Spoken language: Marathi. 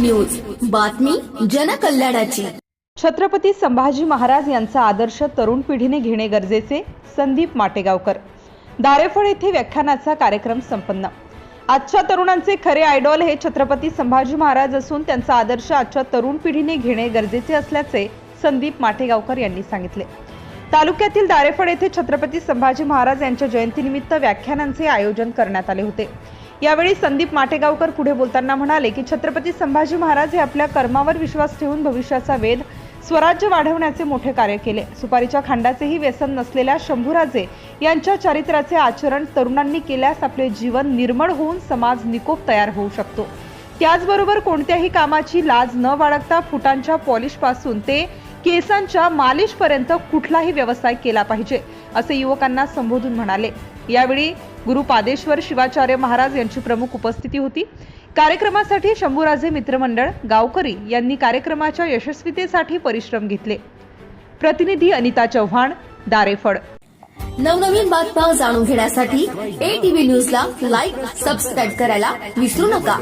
न्यूज बातमी जनकल्याणाची. छत्रपती संभाजी महाराज यांचा आदर्श तरुण पिढीने घेणे गरजेचे संदीप माटेगावकर. दारेफळ येथे व्याख्यानाचा कार्यक्रम संपन्न. आजच्या तरुणांचे खरे आयडॉल हे छत्रपती संभाजी महाराज असून त्यांचा आदर्श आजच्या तरुण पिढीने घेणे गरजेचे असल्याचे संदीप माटेगावकर यांनी सांगितले. तालुक्यातील दारेफळ येथे छत्रपती संभाजी महाराज यांच्या जयंतीनिमित्त व्याख्यानांचे आयोजन करण्यात आले होते. यावेळी संदीप माटेगावकर पुढे बोलताना म्हणाले की छत्रपती संभाजी महाराज हे आपल्या कर्मावर विश्वास ठेवून भविष्याचा वेध स्वराज्य वाढवण्याचे मोठे कार्य केले. सुपारीच्या खांडाचेही व्यसन नसलेल्या शंभूराजे यांच्या चरित्राचे आचरण तरुणांनी केल्यास आपले जीवन निर्मळ होऊन समाज निकोप तयार होऊ शकतो. त्याचबरोबर कोणत्याही कामाची लाज न बाळगता फुटांच्या पॉलिशपासून ते केसांच्या मालिशपर्यंत कुठलाही व्यवसाय केला पाहिजे असे युवकांना संबोधून म्हणाले. यावेळी गुरु पादेश्वर शिवाचार्य महाराज यांची प्रमुख उपस्थिती होती. कार्यक्रमासाठी शंभूराजे मित्रमंडळ गावकरी यांनी कार्यक्रमाच्या यशस्वीतेसाठी परिश्रम घेतले. प्रतिनिधी अनिता चव्हाण दारेफळ नवनवीन बातम्या जाणून घेण्यासाठी एटीव्ही न्यूजला लाईक सबस्क्राईब करायला विसरू नका.